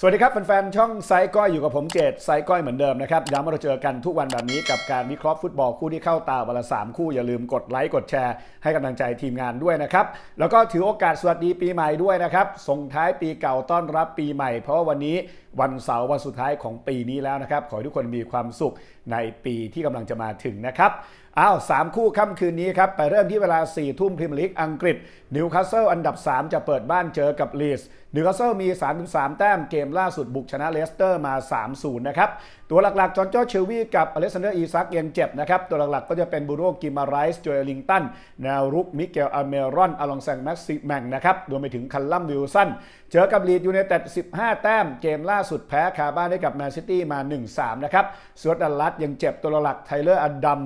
สวัสดีครับแฟนๆช่องไซก้อยอยู่กับผมเจตไซก้อยเหมือนเดิมนะครับย้ำว่าเราเจอกันทุกวันแบบนี้กับการวิเคราะห์ฟุตบอลคู่ที่เข้าตาวันละสามคู่อย่าลืมกดไลค์กดแชร์ให้กำลังใจทีมงานด้วยนะครับ แล้วก็ถือโอกาสสวัสดีปีใหม่ด้วยนะครับ ส่งท้ายปีเก่าต้อนรับปีใหม่ เพราะว่าวันนี้วันเสาร์วันสุดท้ายของปีนี้แล้วนะครับ ขอให้ทุกคนมีความสุขในปีที่กำลังจะมาถึงนะครับ อ้าวสามคู่ค่ำคืนนี้ครับ ไปเริ่มที่เวลา 4 ทุ่มพรีเมียร์ลีกอังกฤษนิวคาสเซิลอันดับ 3 จะเปิดบ้านเจอกับลีสนิวคาสเซิลมี 33 แต้มเกมล่าสุดบุกชนะเลสเตอร์มา 3-0 นะครับ ตัวหลักๆ จอห์จเชลวีกับอเล็กซานเดอร์อีซักยังเจ็บนะครับ ตัวหลักๆ ก็จะเป็นบูโรกิมาไรส์โจเอลิงตัน แนวรุกมิเกลอเมรอนอลองแซงแม็กซิแมงนะครับรวมไปถึงคัลลัมวิลสันเจอกับลีดยูไนเต็ด 15 แต้มเกมล่าสุดแพ้คาบ้านให้กับแมนซิตี้มา 1-3 นะครับสวดดัลลัสยังเจ็บตัวหลักไทเลอร์อันดัม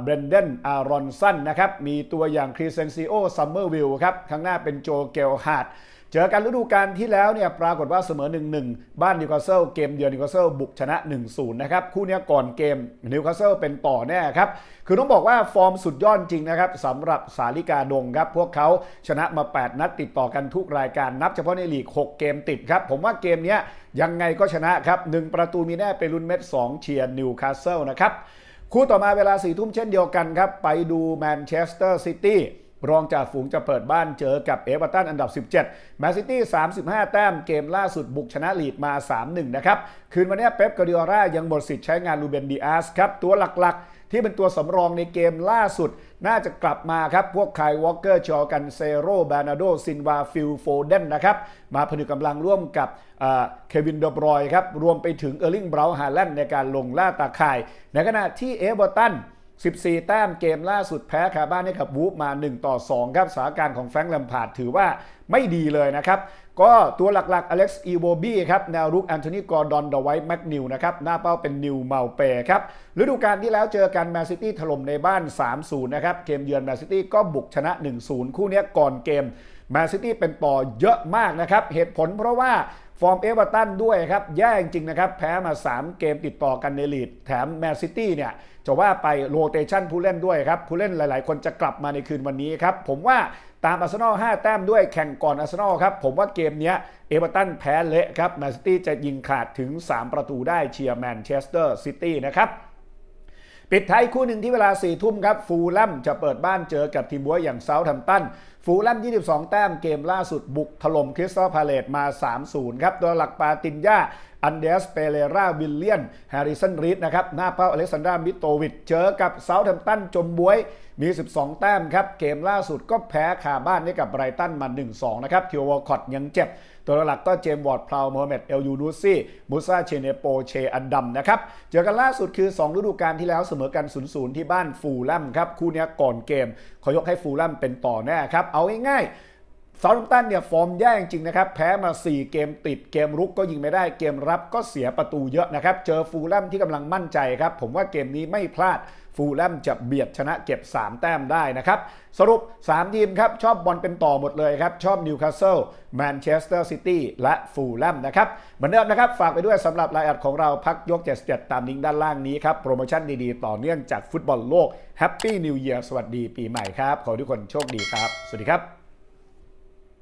เบรนเดนอารอนสันนะครับ มีตัวอย่างครีเซนซิโอซัมเมอร์วิลครับ ข้างหน้าเป็นโจเกลฮาร์ดเจอกันฤดูกาลที่แล้วเนี่ยปรากฏว่าเสมอ 1-1 บ้านนิวคาสเซิลเกมเดียวนิวคาสเซิลบุกชนะ 1-0 นะครับ คู่นี้ก่อนเกมนิวคาสเซิลเป็นต่อแน่ครับ คือต้องบอกว่าฟอร์มสุดยอดจริงนะครับสำหรับสาลิกาดงครับ พวกเขาชนะมา 8 นัดติดต่อกันทุกรายการนับเฉพาะในลีก 6 เกมติดครับ ผมว่าเกมนี้ยังไงก็ชนะครับ 1 ประตูมีแน่เป็นลุนเม็ด 2 เชียร์นิวคาสเซิลนะครับ คู่ต่อมาเวลาสี่ทุ่มเช่นเดียวกันครับ ไปดูแมนเชสเตอร์ซิตี้รองจากฝูงจะเปิดบ้านเจอกับเอเวอร์ตันอันดับ 17 แมนซิตี้ 35 แต้มเกมล่าสุดบุกชนะลีดมา 3-1 นะครับ คืนวันนี้เป๊ปกาดิโอรายังหมดสิทธิ์ใช้งานลูเบนดีอาสครับ ตัวหลักๆ ที่เป็นตัวสำรองในเกมล่าสุด น่าจะกลับมาครับ พวกไคลวอลเกอร์จอกันเซโรบานาโดซินวาฟิลโฟเดนนะครับ มาผนึกกำลังร่วมกับเควินเดบรอยครับ รวมไปถึงเออร์ลิงเบราฮาแลนด์ในการลงล่าตาข่าย ในขณะที่เอเวอร์ตัน14 แต้มเกมล่าสุดแพ้คาบ้านให้กับวูฟมา 1 ต่อ 2 ครับสถานการณ์ของแฟรงค์ลมพาร์ดถือว่า ไม่ดีเลยนะครับ ก็ตัวหลักๆอเล็กซ์อีโบบี้ครับแนวรุกแอนโทนีกอร์ดอนเดอไวท์แมกนิวนะครับหน้าเป้าเป็นนิวเมาเปครับฤดูกาลที่แล้วเจอกันแมนซิตี้ถล่มในบ้าน 3-0 นะครับเกมเยือนแมนซิตี้ก็บุกชนะ 1-0 คู่นี้ก่อนเกมแมนซิตี้เป็นต่อเยอะมากนะครับ เหตุผลเพราะว่าฟอร์มเอเวอร์ตันด้วยครับ แย่จริงนะครับ แพ้มา 3 เกมติดต่อกันในลีด แถมแมนซิตี้เนี่ย จะว่าไปโรเตชันผู้เล่นด้วยครับ ผู้เล่นหลาย ๆ คนจะกลับมาในคืนวันนี้ครับ ผมว่า ตามอาร์เซนอล5แต้มด้วยแข่งก่อนอาร์เซนอลครับ ผมว่าเกมนี้เอเวอร์ตันแพ้เละครับแมนซิตี้จะยิงขาดถึง 3 ประตูได้เชียร์แมนเชสเตอร์ซิตี้นะครับปิดท้ายคู่หนึ่งที่เวลา4ี่ทุ่มครับ ฟูลแลมจะเปิดบ้านเจอกับทีมบัวอย่างเซาท์แฮมป์ตัน ฟูลแลม 22 แต้มเกมล่าสุดบุกถล่มคริสตัลพาเลตมา 3-0 ครับโดยหลักปาตินยา อันเดสเปเรราวิลเลียนแฮร์ริสันรีดนะครับหน้าเป้าอเล็กซานดรามิโตวิดเจอกับเซาท์แฮมป์ตันจมบวยมี 12 แต้มครับ เกมล่าสุดก็แพ้คาบ้านให้กับไบรตันมา 1-2 นะครับทิววอลคอตยังเจ็บ ตัวหลักก็เจมส์วอร์ดพลาวโมฮัมเหม็ดเอลยูนูซี่มูซาเชเนโปเชอันดัมนะครับ เจอกันล่าสุดคือ 2 ฤดูกาลที่แล้วเสมอกัน 0-0 ที่บ้านฟูลแลมครับ คู่นี้ก่อนเกมขอยกให้ฟูลแลมเป็นต่อแน่ครับ เอาง่ายๆ ซาร์ตัมตันเนี่ยฟอร์มแย่จริงนะครับ แพ้มา 4 เกมติดเกมรุกก็ยิงไม่ได้เกมรับก็เสียประตูเยอะนะครับ เจอฟูลแลมที่กำลังมั่นใจครับ ผมว่าเกมนี้ไม่พลาดฟูลแลมจะเบียดชนะเก็บ 3 แต้มได้นะครับ สรุป 3 ทีมครับ ชอบบอลเป็นต่อหมดเลยครับ ชอบนิวคาสเซิลแมนเชสเตอร์ซิตี้และฟูลแลมนะครับ เหมือนเดิมนะครับ ฝากไปด้วยสำหรับรายอัดของเราพักยก 77 ตามลิงก์ด้านล่างนี้ครับ โปรโมชั่นดีๆ ต่อเนื่องจากฟุตบอลโลกแฮปปี้นิวเยียร์สวัสดีปีใหม่ครับ ขอทุกคนโชคดีครับ สวัสดีครับ